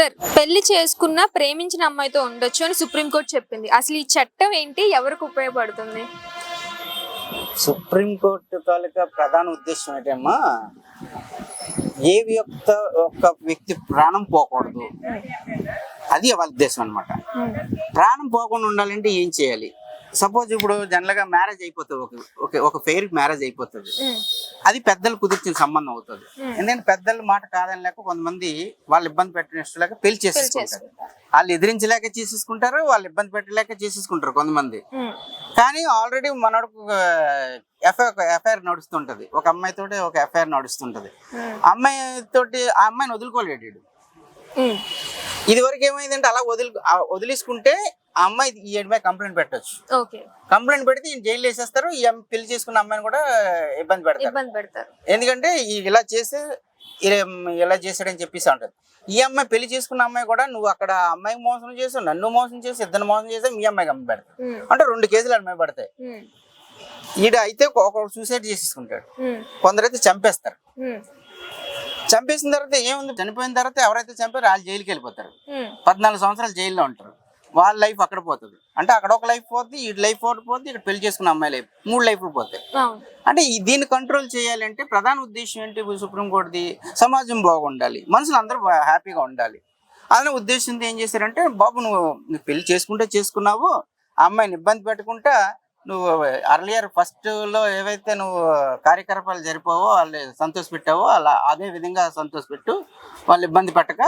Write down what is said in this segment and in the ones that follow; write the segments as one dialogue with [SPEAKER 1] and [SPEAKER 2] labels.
[SPEAKER 1] Sir పెళ్ళి చేసుకున్న ప్రేమించిన అమ్మాయితో ఉండొచ్చు అని సుప్రీంకోర్టు చెప్పింది. అసలు ఈ చట్టం ఏంటి? ఎవరికి ఉపయోగపడుతుంది?
[SPEAKER 2] సుప్రీంకోర్టు తాలూకా ప్రధాన ఉద్దేశం ఏంటమ్మా? ఏ వ్యక్త ఒక్క వ్యక్తి ప్రాణం పోకూడదు. అది వాళ్ళ ఉద్దేశం అనమాట ప్రాణం పోకుండా ఉండాలంటే ఏం చేయాలి? సపోజ్ ఇప్పుడు జనరల్గా మ్యారేజ్ అయిపోతుంది. ఒక ఒక- ఒక ఫెయిర్ మ్యారేజ్ అయిపోతుంది. అది పెద్దలు కుదిర్చిన సంబంధం అవుతుంది. ఎందుకంటే పెద్దల మాట కాదని లేక కొంతమంది వాళ్ళు ఇబ్బంది పెట్టిన ఇష్టం లేక పెళ్ళి చేసేసుకుంటారు. వాళ్ళు ఎదిరించలేక చేసేసుకుంటారు వాళ్ళు ఇబ్బంది పెట్టలేక చేసేసుకుంటారు కొంతమంది. కానీ ఆల్రెడీ మనోడు ఎఫ్ఐఆర్ ఎఫ్ఐఆర్ నడుస్తుంటది. ఒక అమ్మాయి తోటి ఒక ఎఫ్ఐఆర్ నడుస్తుంటది. అమ్మాయి తోటి ఆ అమ్మాయిని వదులుకోలేడు. ఇది వరకు ఏమైందంటే అలా వదిలి వదిలేసుకుంటే ఆ అమ్మాయి ఈ అమ్మాయి కంప్లైంట్ పెట్టొచ్చు. కంప్లైంట్ పెడితే ఈయన జైలు వేసేస్తారు ఈ అమ్మాయి పెళ్ళి చేసుకున్న అమ్మాయిని కూడా ఇబ్బంది పెడతారు.
[SPEAKER 1] ఇబ్బంది పెడతారు.
[SPEAKER 2] ఎందుకంటే ఈ- ఇలా చేస్తే ఇలా- చేశాడని చెప్పేసి ఉంటుంది ఈ అమ్మాయి పెళ్ళి చేసుకున్న అమ్మాయి కూడా నువ్వు అక్కడ ఆ అమ్మాయికి మోసం చేసావు నన్ను మోసం చేసి ఇద్దరు మోసం చేసావు మీ అమ్మాయికి అమ్మాయి పెడతావు అంటే రెండు కేసులు అమ్మాయి పడతాయి. ఈడ అయితే ఒకడు సూసైడ్ చేసేసుకుంటాడు. కొందరైతే చంపేస్తారు. చంపేసిన తర్వాత ఏముంది? చనిపోయిన తర్వాత ఎవరైతే చంపారో వాళ్ళు జైలుకి వెళ్ళిపోతారు. పద్నాలుగు సంవత్సరాలు జైల్లో ఉంటారు. వాళ్ళ లైఫ్ అక్కడ పోతుంది. అంటే అక్కడ ఒక లైఫ్ పోతుంది ఈ లైఫ్ ఒకటి పోతుంది ఇక్కడ పెళ్ళి చేసుకున్న అమ్మాయి లైఫ్ మూడు లైఫ్లు పోతాయి. అంటే దీన్ని కంట్రోల్ చేయాలంటే ప్రధాన ఉద్దేశం ఏంటి సుప్రీంకోర్టుది సమాజం బాగుండాలి. మనుషులు అందరూ హ్యాపీగా ఉండాలి. అదే ఉద్దేశంతో ఏం చేశారంటే బాబు నువ్వు నువ్వు పెళ్ళి చేసుకుంటే చేసుకున్నావు ఆ అమ్మాయిని ఇబ్బంది పెట్టకుండా నువ్వు అర్లియర్ ఫస్ట్లో ఏవైతే నువ్వు కార్యకలాపాలు జరిపావో వాళ్ళు సంతోష పెట్టావో అలా అదే విధంగా సంతోష పెట్టు వాళ్ళు ఇబ్బంది పెట్టక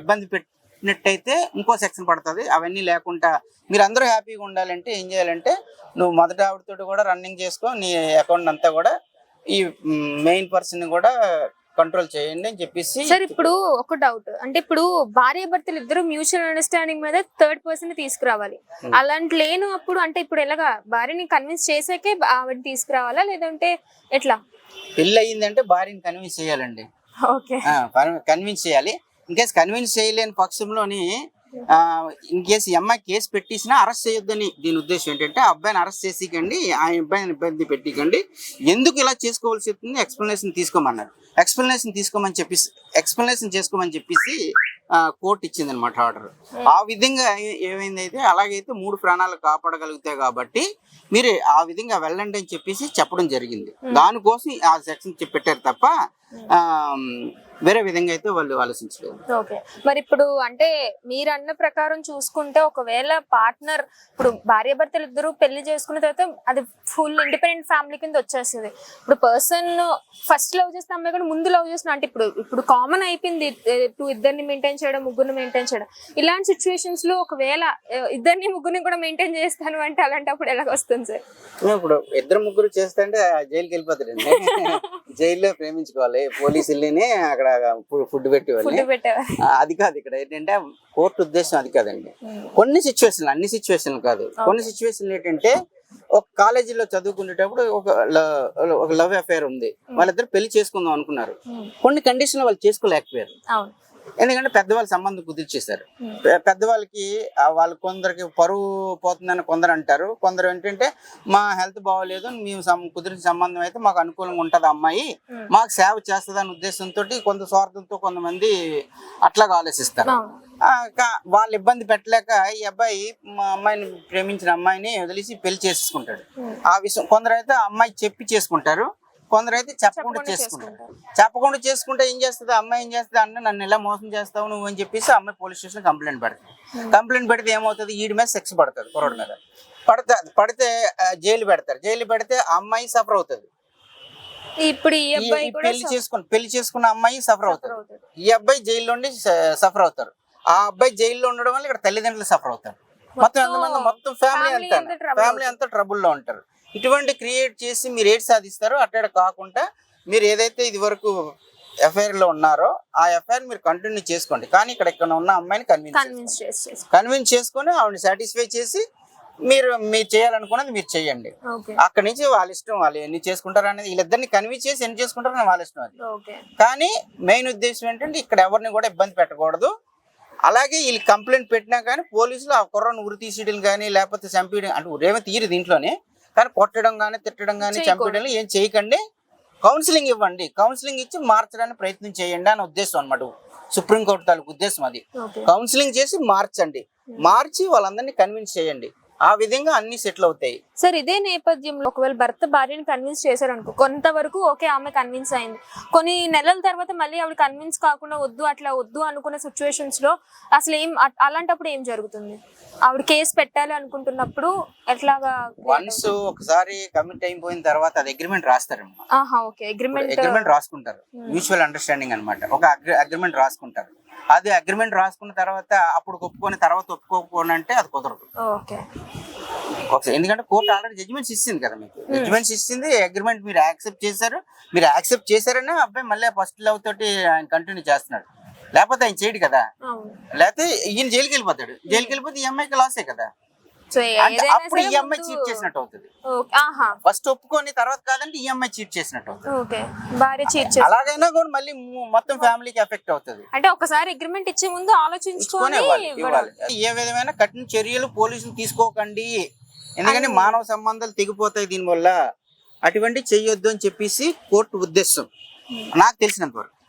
[SPEAKER 2] ఇబ్బంది పెట్టినట్టయితే ఇంకో సెక్షన్ పడుతుంది. అవన్నీ లేకుండా మీరు అందరూ హ్యాపీగా ఉండాలంటే ఏం చేయాలంటే నువ్వు మొదట ఆవిడతో కూడా రన్నింగ్ చేసుకో నీ అకౌంట్ అంతా కూడా ఈ మెయిన్ పర్సన్ కూడా కంట్రోల్ చేయండి అని చెప్పేసి
[SPEAKER 1] సార్ ఇప్పుడు ఒక డౌట్ అంటే ఇప్పుడు భార్య భర్తలు ఇద్దరు మ్యూచువల్ అండర్స్టాండింగ్ మీద థర్డ్ పర్సన్ తీసుకురావాలి.
[SPEAKER 2] Hmm.
[SPEAKER 1] అలాంటి లేను అప్పుడు అంటే ఇప్పుడు ఎలాగా? భార్యని కన్విన్స్ చేసాకే ఆవిడ తీసుకురావాలా? లేదంటే ఎట్లా?
[SPEAKER 2] పెళ్ళి అయ్యిందంటే భార్యని కన్విన్స్ చేయాలండి.
[SPEAKER 1] ఓకే.
[SPEAKER 2] కన్విన్స్ చేయాలి. ఇన్ కేసు కన్విన్స్ చేయలేని పక్షంలోని ఇన్ కేసు ఈ అమ్మాయి కేసు పెట్టేసినా అరెస్ట్ చేయొద్దని దీని ఉద్దేశం ఏంటంటే ఆ అబ్బాయిని అరెస్ట్ చేసికండి ఆ అబ్బాయిని ఇబ్బంది పెట్టికండి. ఎందుకు ఇలా చేసుకోవాల్సి వస్తుంది? ఎక్స్ప్లెనేషన్ తీసుకోమన్నారు. ఎక్స్ప్లెనేషన్ తీసుకోమని చెప్పేసి ఎక్స్ప్లెనేషన్ చేసుకోమని చెప్పేసి కోర్టు ఇచ్చింది అనమాట ఆర్డర్ ఆ విధంగా ఏ- ఏమైంది అయితే అలాగైతే మూడు ప్రాణాలు కాపాడగలుగుతాయి కాబట్టి మీరు ఆ విధంగా వెళ్ళండి అని చెప్పేసి చెప్పడం జరిగింది. దానికోసం ఆ సెక్షన్ పెట్టారు తప్ప ఆ, వేరే విధంగా అయితే వాళ్ళు ఆలోచించలేదు.
[SPEAKER 1] ఓకే. మరి ఇప్పుడు అంటే మీరు అన్న ప్రకారం చూసుకుంటే ఒకవేళ పార్ట్నర్ ఇప్పుడు భార్య భర్తలు ఇద్దరు పెళ్ళి చేసుకున్న తర్వాత అది ఫుల్ ఇండిపెండెంట్ ఫ్యామిలీ కింద వచ్చేస్తుంది. ఇప్పుడు పర్సన్ ఫస్ట్ లవ్ చేసిన అమ్మాయి కూడా ముందు లవ్ చేసిన అంటే ఇప్పుడు ఇప్పుడు కామన్ అయిపోయింది టూ ఇద్దరిని మెయింటైన్ చేయడం ముగ్గురిని మెయింటైన్ చేయడం. ఇలాంటి సిచ్యువేషన్స్లో ఒకవేళ ఇద్దరిని ముగ్గురిని కూడా మెయింటైన్ చేస్తాను అంటే అలాంటప్పుడు ఎలాగ వస్తుంది సార్?
[SPEAKER 2] ఇప్పుడు ఇద్దరు ముగ్గురు చేస్తే అంటే జైలుకి వెళ్ళిపోతారండి జైల్లో ప్రేమించుకోవాలి. పోలీసుల్ని అక్కడ ఫుడ్ పెట్టి
[SPEAKER 1] ఫుడ్
[SPEAKER 2] వాళ్ళని
[SPEAKER 1] పెట్టేవారు
[SPEAKER 2] ఆ, అది కాదు ఇక్కడ ఏంటంటే కోర్టు ఉద్దేశం అది కాదండి. కొన్ని సిచ్యువేషన్లు అన్ని సిచ్యువేషన్లు కాదు. కొన్ని సిచ్యువేషన్లు ఏంటంటే ఒక కాలేజీలో చదువుకునేటప్పుడు ఒక ఒక లవ్ అఫేర్ ఉంది. వాళ్ళిద్దరు పెళ్ళి చేసుకుందాం అనుకున్నారు. కొన్ని కండిషన్లు వాళ్ళు చేసుకోలేకపోయారు. ఎందుకంటే పెద్దవాళ్ళ సంబంధం కుదిర్చేశారు. పెద్దవాళ్ళకి వాళ్ళు కొందరికి పరువు పోతుందని కొందరు అంటారు. కొందరు ఏంటంటే మా హెల్త్ బాగోలేదు మేము కుదిరిన సంబంధం అయితే మాకు అనుకూలంగా ఉంటుంది అమ్మాయి. మాకు సేవ చేస్తుంది అనే ఉద్దేశంతో కొంత స్వార్థంతో కొంతమంది అట్లాగా ఆలోచిస్తారు. వాళ్ళు ఇబ్బంది పెట్టలేక ఈ అబ్బాయి మా అమ్మాయిని ప్రేమించిన అమ్మాయిని వదిలేసి పెళ్ళి చేసేసుకుంటాడు.
[SPEAKER 1] Hmm.
[SPEAKER 2] ఆ విషయం కొందరైతే అమ్మాయి చెప్పి చేసుకుంటారు. కొందరైతే చెప్పకుండా
[SPEAKER 1] చెప్పకుండా
[SPEAKER 2] చేసుకుంటారు. చెప్పకుండా చేసుకుంటే ఏం చేస్తుంది? అమ్మాయి ఏం చేస్తుంది? అంటే నన్ను ఇలా మోసం చేస్తావు నువ్వు అని చెప్పేసి అమ్మాయి పోలీస్ స్టేషన్ కంప్లైంట్ పెడతాయి కంప్లైంట్ పెడితే ఏమవుతుంది? ఈడి మీద సెక్స్ పడుతుంది కుర్రోడి మీద. పడితే పడితే జైలు పెడతారు. జైలు పెడితే అమ్మాయి సఫర్ అవుతుంది.
[SPEAKER 1] ఇప్పుడు
[SPEAKER 2] పెళ్ళి చేసుకుని పెళ్ళి చేసుకున్న అమ్మాయి సఫర్ అవుతుంది. ఈ అబ్బాయి జైల్లో ఉండి సఫర్ అవుతారు. ఆ అబ్బాయి జైల్లో ఉండడం వల్ల ఇక్కడ తల్లిదండ్రులు సఫర్ అవుతారు. మొత్తం ఎంతమంది? మొత్తం ఫ్యామిలీ అంతా ఫ్యామిలీ అంతా ట్రబుల్లో ఉంటారు. ఇటువంటి క్రియేట్ చేసి మీరు ఏది సాధిస్తారో అక్కడ కాకుండా మీరు ఏదైతే ఇది వరకు ఎఫ్ఐఆర్లో ఉన్నారో ఆ ఎఫ్ఐఆర్ మీరు కంటిన్యూ చేసుకోండి. కానీ ఇక్కడ ఇక్కడ ఉన్న అమ్మాయిని కన్విన్స్
[SPEAKER 1] కన్విన్స్ చేసి చేసి
[SPEAKER 2] కన్విన్స్ చేసుకొని ఆవిడని సాటిస్ఫై చేసి మీరు మీరు చేయాలనుకున్నది మీరు చేయండి. అక్కడి నుంచి వాళ్ళ ఇష్టం వాళ్ళు ఎన్ని చేసుకుంటారు అనేది వీళ్ళిద్దరిని కన్విన్స్ చేసి ఎన్ని చేసుకుంటారో అనేది వాళ్ళ ఇష్టం అది. కానీ మెయిన్ ఉద్దేశం ఏంటంటే ఇక్కడ ఎవరిని కూడా ఇబ్బంది పెట్టకూడదు. అలాగే వీళ్ళు కంప్లైంట్ పెట్టినా కానీ పోలీసులు ఆ కుర్రను ఉరి తీసేయడం కానీ లేకపోతే చంపేయడం అంటే ఉరేమో తీరు దీంట్లోనే. కానీ కొట్టడం కానీ తిట్టడం కానీ. చంపేయడం ఏం చేయకండి. కౌన్సిలింగ్ ఇవ్వండి. కౌన్సిలింగ్ ఇచ్చి మార్చడానికి ప్రయత్నం చేయండి అనే ఉద్దేశం అన్నమాట. సుప్రీంకోర్టు తాలూకు ఉద్దేశం అది. కౌన్సిలింగ్ చేసి మార్చండి. మార్చి వాళ్ళందరినీ కన్విన్స్ చేయండి. ఆ విధంగా అన్ని సెటిల్ అవుతాయి.
[SPEAKER 1] సార్ ఇదే నేపథ్యంలో ఒకవేళ భర్త భార్యని కన్విన్స్ చేశారనుకో కొంతవరకు ఓకే ఆమె కన్విన్స్ అయింది. కొన్ని నెలల తర్వాత మళ్ళీ ఆవిడ కన్విన్స్ కాకుండా వద్దు అట్లా వద్దు అనుకున్న సిచ్యువేషన్స్లో అసలు ఏం అలాంటప్పుడు ఏం జరుగుతుంది? ఆవిడ కేసు పెట్టాలి అనుకుంటున్నప్పుడు ఎట్లాగా
[SPEAKER 2] వన్స్ ఒకసారి కమిట్ అయిపోయిన తర్వాత అది అగ్రిమెంట్
[SPEAKER 1] ఓకే. అగ్రిమెంట్
[SPEAKER 2] అగ్రిమెంట్ రాసుకుంటారు. మ్యూచువల్ అండర్స్టాండింగ్ అన్నమాట. ఒక అగ్రిమెంట్ రాసుకుంటారు. అది అగ్రిమెంట్ రాసుకున్న తర్వాత అప్పుడు ఒప్పుకొని తర్వాత ఒప్పుకోకపోని అంటే అది కుదరదు.
[SPEAKER 1] ఓకే.
[SPEAKER 2] ఒకసారి ఎందుకంటే కోర్టు ఆల్రెడీ జడ్జిమెంట్స్ ఇచ్చింది కదా మీకు. జడ్జిమెంట్స్ ఇచ్చింది అగ్రిమెంట్ మీరు యాక్సెప్ట్ చేశారు. మీరు యాక్సెప్ట్ చేశారనే అబ్బాయి మళ్ళీ ఫస్ట్ లవ్ తోటి ఆయన కంటిన్యూ చేస్తున్నాడు. లేకపోతే ఆయన చేయడు కదా. లేకపోతే ఈయన జైలుకి వెళ్ళిపోతాడు. జైలుకి వెళ్ళిపోతే ఈ అమ్మాయికి లాసే కదా.
[SPEAKER 1] సో
[SPEAKER 2] అప్పుడు
[SPEAKER 1] సరే
[SPEAKER 2] ఈ అమ్మాయి
[SPEAKER 1] ముందు-
[SPEAKER 2] చీట్ చేసినట్టు అవుతుంది. ఫస్ట్ ఒప్పుకొని తర్వాత కాదంటే ఈ అమ్మాయి చీట్ చేసినట్టు అవుతుంది.
[SPEAKER 1] ఓకే భార్య చీట్ చేసి
[SPEAKER 2] అలాగైనా కూడా మళ్ళీ మొత్తం ఫ్యామిలీకి ఎఫెక్ట్ అవుతుంది.
[SPEAKER 1] అంటే ఒకసారి అగ్రిమెంట్ ఇచ్చే ముందు ఆలోచించుకొని
[SPEAKER 2] ఏ విధమైన కఠిన చర్యలు పోలీసులు తీసుకోకండి. ఎందుకంటే మానవ సంబంధాలు తెగిపోతాయి దీనివల్ల. అటువంటి చెయ్యొద్దు అని చెప్పేసి కోర్టు ఉద్దేశం. నాకు తెలిసినంత వరకు